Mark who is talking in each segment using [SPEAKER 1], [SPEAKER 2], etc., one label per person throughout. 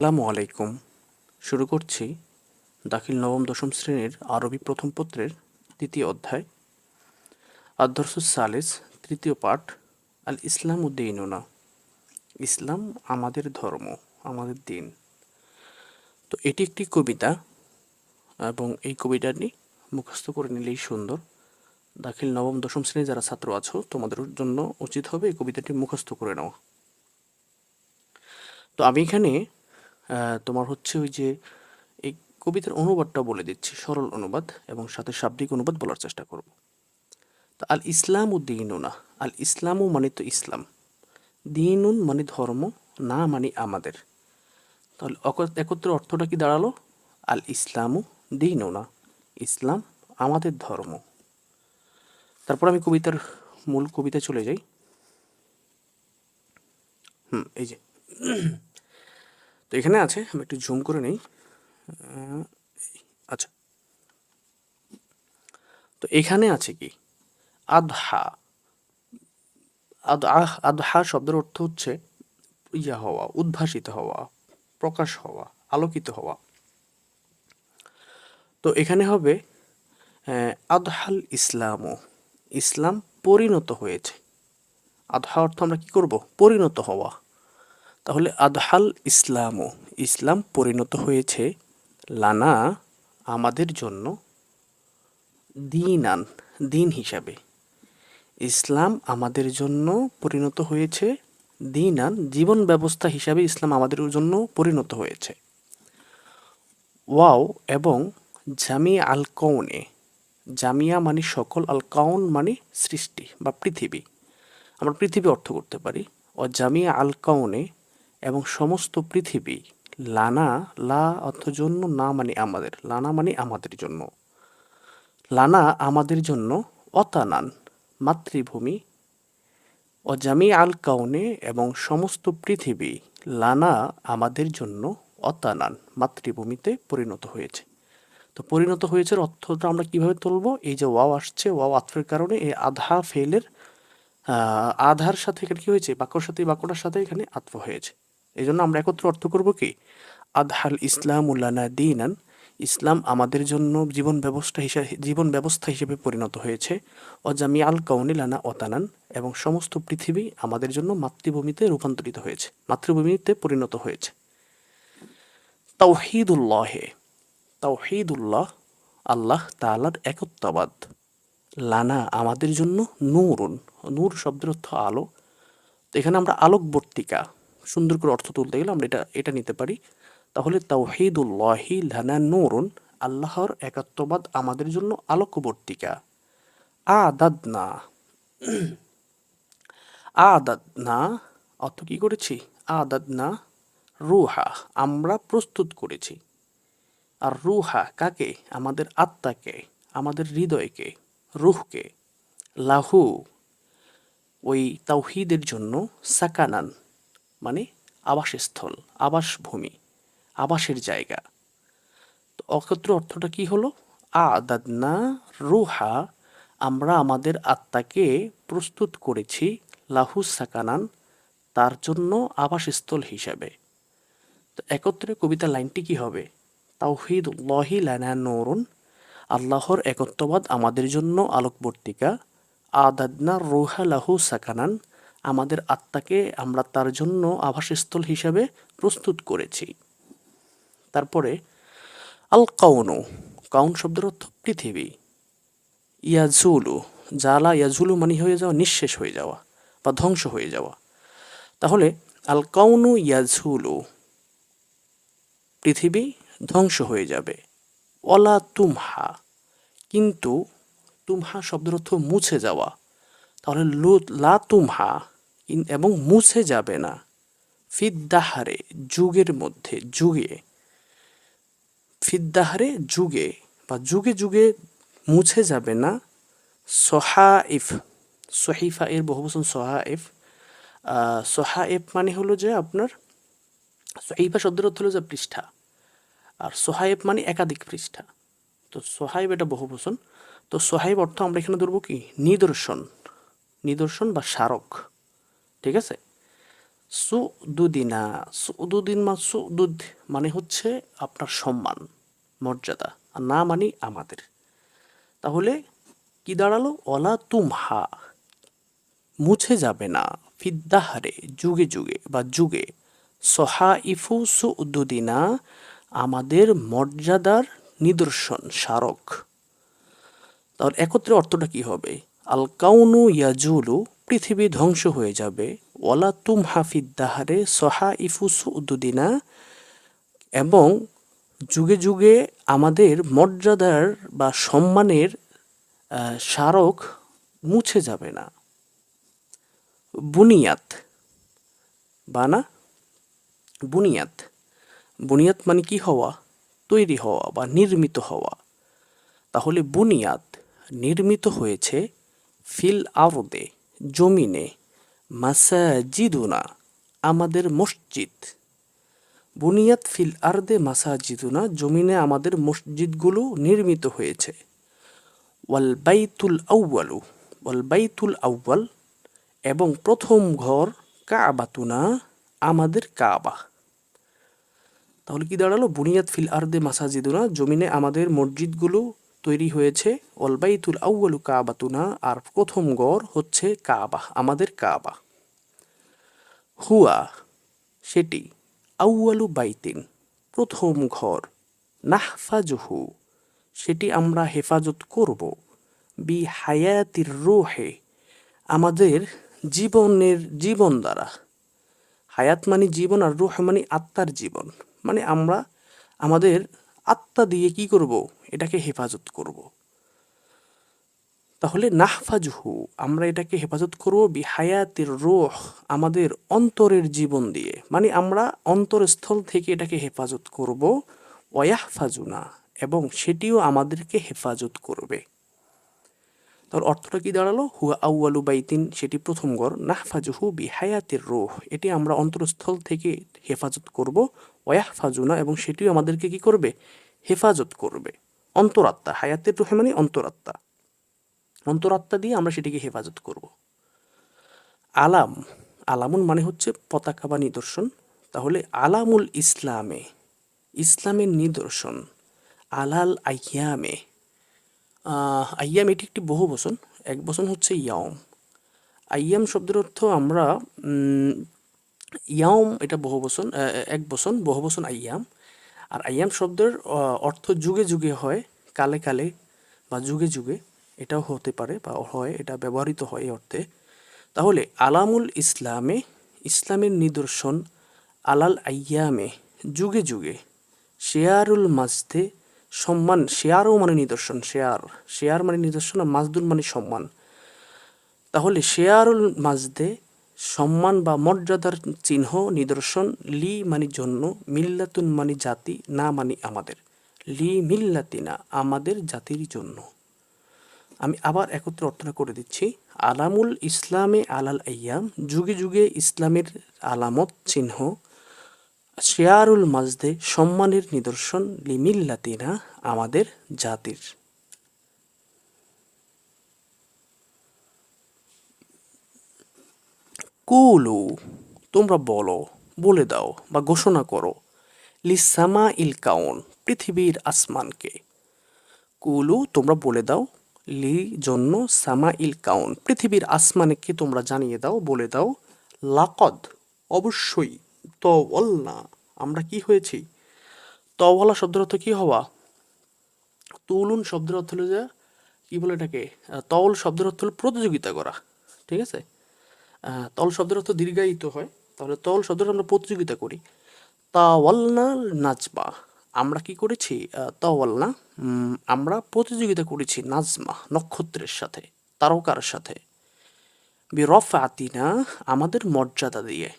[SPEAKER 1] আসসালামু আলাইকুম। শুরু করছি দাখিল নবম, দশম শ্রেণির আরবি প্রথম পত্রের দ্বিতীয় অধ্যায়। আদর্সুস সালেস, তৃতীয় পাঠ আল ইসলাম উদ্দিনুনা ইসলাম আমাদের ধর্ম, আমাদের দিন। তো এটি একটি কবিতা এবং এই কবিতাটি মুখস্থ করে নিলেই সুন্দর। দাখিল নবম, দশম শ্রেণির যারা ছাত্র আছো, তোমাদের জন্য উচিত হবে এই কবিতাটি মুখস্থ করে নেওয়া। তো আমি এখানে তোমার হচ্ছে ওই যে এই কবিতার অনুবাদটা বলে দিচ্ছি, সরল অনুবাদ এবং সাথে শাব্দিক অনুবাদ বলার চেষ্টা করব। তো আল ইসলাম উদ্দিনুনা আল ইসলামও মানে তো ইসলাম, দিনুন মানে ধর্ম, না মানে আমাদের। তাহলে একত্রে অর্থটা কি দাঁড়াল? আল ইসলামু দিনুনা, ইসলাম আমাদের ধর্ম। তারপর আমি কবিতার মূল কবিতা চলে যাই। হুম, এই যে তো এখানে আছে, আমি একটু জুম করে নেই। আচ্ছা। তো এখানে আছে কি? আধহা। আদহা শব্দের অর্থ হচ্ছে ইয়া হওয়া, উদ্ভাসিত হওয়া, প্রকাশ হওয়া, আলোকিত হওয়া। তো এখানে হবে আদহাল ইসলামও ইসলাম। পরিণত হয়েছে। আদহা অর্থ আমরা কি করব? পরিণত হওয়া। তাহলে আদহাল ইসলামও ইসলাম পরিণত হয়েছে লানা আমাদের জন্য দিনান, দিন হিসাবে। ইসলাম আমাদের জন্য পরিণত হয়েছে দিনান, জীবন ব্যবস্থা হিসাবে ইসলাম আমাদের জন্য পরিণত হয়েছে। ওয়াও এবং জামি আল কৌনে জামিয়া মানে সকল, আল কাউন মানে সৃষ্টি বা পৃথিবী। আমরা পৃথিবী অর্থ করতে পারি। ও জামিয়া আল কাউনে এবং সমস্ত পৃথিবী, লানা, লা অর্থ জন্য না মানে আমাদের, লানা মানে আমাদের জন্য। লানা আমাদের জন্য অতানান, মাতৃভূমি। ও জামি আল কাউনে এবং সমস্ত পৃথিবী, লানা আমাদের জন্য অতানান, মাতৃভূমিতে পরিণত হয়েছে। তো পরিণত হয়েছে অর্থটা আমরা কীভাবে তুলবো? এই যে ওয়াও আসছে, ওয়াও আত্মের কারণে এই আধা ফেলের আধার সাথে এখানে কী হয়েছে? বাক্যর সাথে, বাক্যটার সাথে এখানে আত্ম হয়েছে। এই জন্য আমরা একত্র অর্থ করব কি? আদহাল ইসলাম উল্লানা দিনান। ইসলাম আমাদের জন্য জীবন ব্যবস্থা হিসাবে জীবন ব্যবস্থা হিসেবে পরিণত হয়েছে। অজামি আল কাউনিলানা অতানান এবং সমস্ত পৃথিবী আমাদের জন্য মাতৃভূমিতে রূপান্তরিত হয়েছে, মাতৃভূমিতে পরিণত হয়েছে। তাওহিদুল্লাহে, তাওহিদুল্লাহ, আল্লাহ তাআলার একত্ববাদ। লানা আমাদের জন্য নূরুন, নূর শব্দের অর্থ আলো। এখানে আমরা আলোকবর্তিকা সুন্দর করে অর্থ তুলতে গেলে আমরা এটা এটা নিতে পারি। তাহলে তাওহিদুল্লাহি লানা নূরুন, আল্লাহর একাত্মবাদ আমাদের জন্য আলোকবর্তিকা। আদাদনা। আদাদনা অর্থ কি করেছি? আদাদনা রুহা, আমরা প্রস্তুত করেছি। আর রুহা কাকে? আমাদের আত্মাকে, আমাদের হৃদয়কে, রুহকে। লাহু, ওই তাওহিদের জন্য সাকানান। মানে আবাসস্থল, আবাসভূমি, আবাসের জায়গা। তো অক্ষত্র অর্থটা কি হলো? আদাদনা রুহা, আমরা আমাদের আত্মাকে প্রস্তুত করেছি লাহু সাকানান, তার জন্য আবাসস্থল হিসাবে। তো একত্রে কবিতা লাইনটি কি হবে? তাওহিদ লহি লানা নূরুন, আল্লাহর একত্ববাদ আমাদের জন্য আলোকবর্তিকা, আদাদনা রুহা লাহু সাকানান আমাদের আত্মাকে আমরা তার জন্য আবাসস্থল হিসাবে প্রস্তুত করেছি। তারপরে আল কাউনু কাউন শব্দের অর্থ পৃথিবী। ইয়াজুলু জালা ইয়াজুলু মানে হয়ে যাওয়া, নিঃশেষ হয়ে যাওয়া বা ধ্বংস হয়ে যাওয়া। তাহলে আল কাউনু ইয়াজুলু, পৃথিবী ধ্বংস হয়ে যাবে। অলা তুমহা, কিন্তু তুমহা শব্দের অর্থ মুছে যাওয়া। তাহলে লু লা তুমহা এবং মুছে যাবে না। ফিদ্দাহারে যুগের মধ্যে যুগে। ফিদ্দাহারে যুগে বা যুগে যুগে মুছে যাবে না। সহাইফ সহিফা এর বহুবচন সহাইফ। আহ, সহাইফ মানে হলো যে আপনার সহিফা শব্দের অর্থ হলো যে পৃষ্ঠা। আর সোহাইব মানে একাধিক পৃষ্ঠা। তো সোহাইব এটা বহু বহুবচন তো সোহাইব অর্থ আমরা এখানে ধরবো কি? নিদর্শন। নিদর্শন বা স্মারক। ঠিক আছে? সুদুদিনা, সুদুদিন মা, সুদুদ মানে হচ্ছে আপনার সম্মান, মর্যাদা, আর না মানে আমাদের। তাহলে কি দাঁড়াল? অলা তুমহা, মুছে যাবে না। ফিদ্দাহারে, যুগে যুগে বা যুগে। সহা ইফু সুদুদিনা, আমাদের মর্যাদার নিদর্শন, স্মারক। তাহলে একত্রে অর্থটা কি হবে? আল কাউনু ইয়াজুলু পৃথিবী ধ্বংস হয়ে যাবে। ওয়ালা তুম হাফিদ দাহারে সহা ইফু সুদুদিনা। এবং যুগে যুগে আমাদের মর্যাদার বা সম্মানের স্মারক মুছে যাবে না। বুনিয়াত বানা বুনিয়াত বুনিয়াত মানে কি হওয়া? তৈরি হওয়া বা নির্মিত হওয়া। তাহলে বুনিয়াদ নির্মিত হয়েছে ফিল আরদে। জমিনে, মাসাজিদুনা, আমাদের মসজিদ। বুনিয়াদ ফিল আরদে মাসাজিদুনা, জমিনে আমাদের মসজিদগুলো নির্মিত হয়েছে। ওয়াল বাইতুল আউ্বালু ওয়াল বাইতুল আউ্বাল এবং প্রথম ঘর কাবাতুনা, আমাদের কাবা। তাহলে কি দাঁড়াল? বুনিয়াদ ফিল আর্দে মাসাজিদুনা, জমিনে আমাদের মসজিদগুলো তৈরি হয়েছে। অলবাইতুল আউ্বালু কাবাতুনা। আর প্রথম গড় হচ্ছে কাবা, আমাদের কাবা। হুয়া, সেটি আউ্বালু বাইতিন, প্রথম ঘর। নাহফাজহু, সেটি আমরা হেফাজত করব। বি হায়াতির রোহে, আমাদের জীবনের জীবন দ্বারা। হায়াত মানে জীবন আর রুহ মানে আত্মার জীবন। মানে আমরা, আমাদের আত্মা দিয়ে কি করব? এটাকে হেফাজত করব। তাহলে নাহফাজহু, আমরা এটাকে হেফাজত করব বি হায়াতের রোহ, আমাদের অন্তরের জীবন দিয়ে। মানে আমরা অন্তরস্থল থেকে এটাকে হেফাজত করব, ওয়াহফাজুনা, এবং সেটিও আমাদেরকে হেফাজত করবে। তার অর্থটা কি দাঁড়াল? হুয়া আউয়ালু বাইতিন, সেটি প্রথম ঘর। নাহফাজহু বি হায়াতের রোহ, এটি আমরা অন্তরস্থল থেকে হেফাজত করব, ওয়াহফাজুনা, এবং সেটিও আমাদেরকে কি করবে? হেফাজত করবে। অন্তরাত্মা, হায়াতের রোহে মানে অন্তরাত্মা। অন্তরাত্মা দিয়ে আমরা সেটিকে হেফাজত করব। আলাম, আলামুন মানে হচ্ছে পতাকা বা নিদর্শন। তাহলে আলামুল ইসলামে, ইসলামের নিদর্শন, আলাল আইয়ামে। আইয়াম এটি একটি বহু বচন, এক বচন হচ্ছে ইয়াম আইয়াম শব্দের অর্থ আমরা ইয়াম এটা বহু বচন এক বচন, বহু বচন আইয়াম। আর আইয়াম শব্দের অর্থ যুগে যুগে হয়, কালে কালে বা যুগে যুগে। এটাও হতে পারে বা হয়, এটা ব্যবহৃত হয় এই অর্থে। তাহলে আলামুল ইসলামে, ইসলামের নিদর্শন আলাল আইয়ামে, যুগে যুগে। শেয়ারুল মাজদে সম্মান, শেয়ারও মানে নিদর্শন, শেয়ার। শেয়ার মানে নিদর্শন আর মাজদুল মানে সম্মান। তাহলে শেয়ারুল মাজদে সম্মান বা মর্যাদার চিহ্ন, নিদর্শন, লি মানে জন্য, মিল্লাতুন মানে জাতি, না মানে আমাদের। লি মিল্লাতিনা, আমাদের জাতির জন্য। আমি আবার একত্রে অর্থনা করে দিচ্ছি। আলামুল ইসলামে আলাল আইয়াম, যুগে যুগে ইসলামের আলামত চিহ্ন, শেয়ারুল মাজদে সম্মানের নিদর্শন লিমিল্লাতিনা আমাদের জাতির। কুলু, তোমরা বলো, বলে দাও বা ঘোষণা করো লিসামা ইল কাউন, পৃথিবীর আসমানকে। কুলু, তোমরা বলে দাও, লি জন্য সামা ইল কাউন, পৃথিবীর আসমানকে তোমরা জানিয়ে দাও, বলে দাও, লাকদ, অবশ্যই তওয়াল্লা আমরা কি হয়েছি? তওয়ালা শব্দের অর্থ কী হওয়া? তুলুন শব্দের অর্থ হলো যে, কি বলে এটাকে? তল শব্দের অর্থ হলো প্রতিযোগিতা করা, ঠিক আছে? তল শব্দের অর্থ দীর্ঘায়িত হয়, তাহলে তল শব্দটা আমরা প্রতিযোগিতা করি। তাওয়ালনা নাজমা, আমরা কি করেছি? তাওয়ালনা আমরা প্রতিযোগিতা করেছি নাজমা, নক্ষত্রের সাথে, তারকার সাথে। বিরফাতিনা, আমাদের মর্যাদা দিয়ে।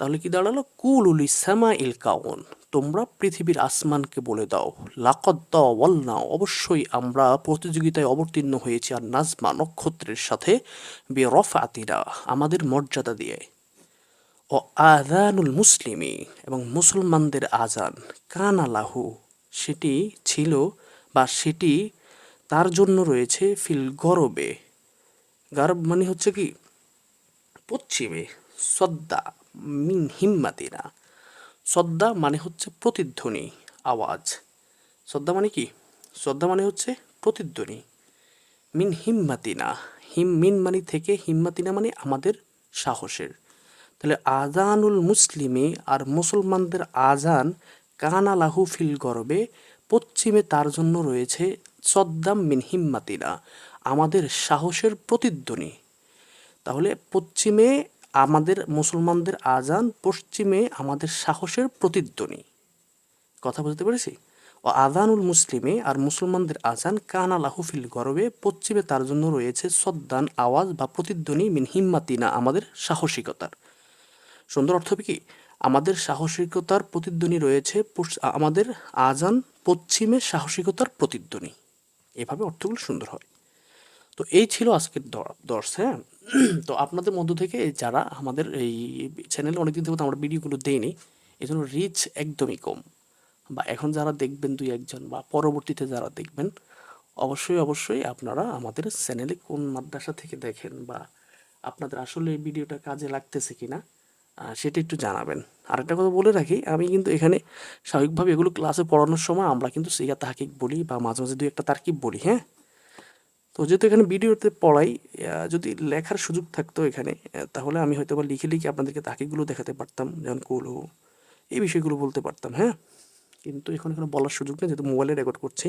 [SPEAKER 1] তাহলে কি দাঁড়াল? কুলুল ইসামা ইল কাউন, তোমরা পৃথিবীর আসমানকে বলে দাও। লাকদ ওয়াল্না অবশ্যই আমরা প্রতিযোগিতায় অবতীর্ণ হয়েছি আর নাজমা নক্ষত্রের সাথে বেরফাতিরা আমাদের মর্যাদা দিয়ে। ও আজানুল মুসলিমি, এবং মুসলমানদের আজান কানালাহু সেটি ছিল বা সেটি তার জন্য রয়েছে ফিল গরবে। গারব মানে হচ্ছে কি? পশ্চিমে। সদ্দা মিন হিম্মাতিনা। সদ্দা মানে হচ্ছে প্রতিধ্বনি, আওয়াজ। সদ্দা মানে কি? সদ্দা মানে হচ্ছে প্রতিধ্বনি। মিন হিম্মাতিনা। হিম মিন মানে থেকে, হিম্মাতিনা মানে আমাদের সাহসের। তাহলে আজানুল মুসলিমে আর মুসলমানদের আজান কানা লাহু ফিল গরবে, পশ্চিমে তার জন্য রয়েছে সদ্দাম মিন হিম্মাতিনা, আমাদের সাহসের প্রতিধ্বনি। তাহলে পশ্চিমে আমাদের মুসলমানদের আজান পশ্চিমে আমাদের সাহসের প্রতিধ্বনি। কথা বুঝতে পেরেছি? ও আজানুল মুসলিমে আর মুসলমানদের আজান কানা লাহুফিল গরবে, পশ্চিমে তার জন্য রয়েছে সদ্দান আওয়াজ বা প্রতিধ্বনি মিন হিম্মাতিনা, আমাদের সাহসিকতার। সুন্দর অর্থ কি? আমাদের সাহসিকতার প্রতিধ্বনি রয়েছে আমাদের আজান পশ্চিমে সাহসিকতার প্রতিধ্বনি। এভাবে অর্থগুলো সুন্দর হয়। তো এই ছিল আজকের দর্শ হ্যাঁ? তো আপনাদের মধ্য থেকে যারা আমাদের এই চ্যানেলে অনেকদিন থেকে আমরা ভিডিওগুলো দেইনি এই জন্য রিচ একদমই কম। বা এখন যারা দেখবেন দুই একজন বা পরবর্তীতে যারা দেখবেন অবশ্যই অবশ্যই আপনারা আমাদের চ্যানেলে কোন মাদ্রাসা থেকে দেখেন বা আপনাদের আসলে ভিডিওটা কাজে লাগতেছে কিনা আহ, সেটা একটু জানাবেন। আর একটা কথা বলে রাখি আমি কিন্তু এখানে স্বাভাবিকভাবে এগুলো ক্লাসে পড়ানোর সময় আমরা কিন্তু সিগা তাহাকিক বলি বা মাঝে মাঝে দুই একটা তার্কিব বলি হ্যাঁ? তো যেহেতু এখানে ভিডিওতে পড়াই যদি লেখার সুযোগ থাকতো এখানে তাহলে আমি হয়তো বা লিখে লিখে আপনাদেরকে তাকিগুলো দেখাতে পারতাম, যেমন কুলু, এই বিষয়গুলো বলতে পারতাম হ্যাঁ? কিন্তু এখন এখানে বলার সুযোগ নেই, যেহেতু মোবাইলে রেকর্ড করছি।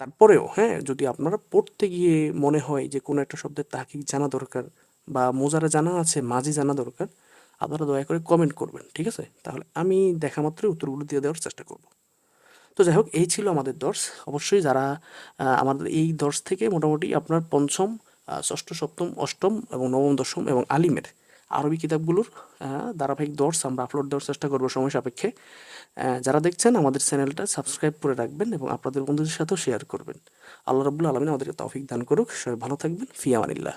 [SPEAKER 1] তারপরেও হ্যাঁ যদি আপনারা পড়তে গিয়ে মনে হয় যে কোনো একটা শব্দের তাকিক জানা দরকার বা মোজারা জানা আছে, মাঝি জানা দরকার, আপনারা দয়া করে কমেন্ট করবেন, ঠিক আছে? তাহলে আমি দেখা মাত্রই উত্তরগুলো দিয়ে দেওয়ার চেষ্টা করব। তো যাই হোক, এই ছিল আমাদের দর্শ। অবশ্যই যারা আমাদের এই দর্শ থেকে মোটামুটি আপনার পঞ্চম ষষ্ঠ, সপ্তম, অষ্টম এবং নবম, দশম এবং আলিমের আরবি কিতাবগুলোর ধারাবাহিক দর্শ আমরা আপলোড দেওয়ার চেষ্টা করব সময় সাপেক্ষে। যারা দেখছেন আমাদের চ্যানেলটা সাবস্ক্রাইব করে রাখবেন এবং আপনাদের বন্ধুদের সাথেও শেয়ার করবেন। আল্লাহ রবুল্লা আলমিন আমাদেরকে তৌফিক দান করুক। সবাই ভালো থাকবেন। ফিয়ামানিল্লাহ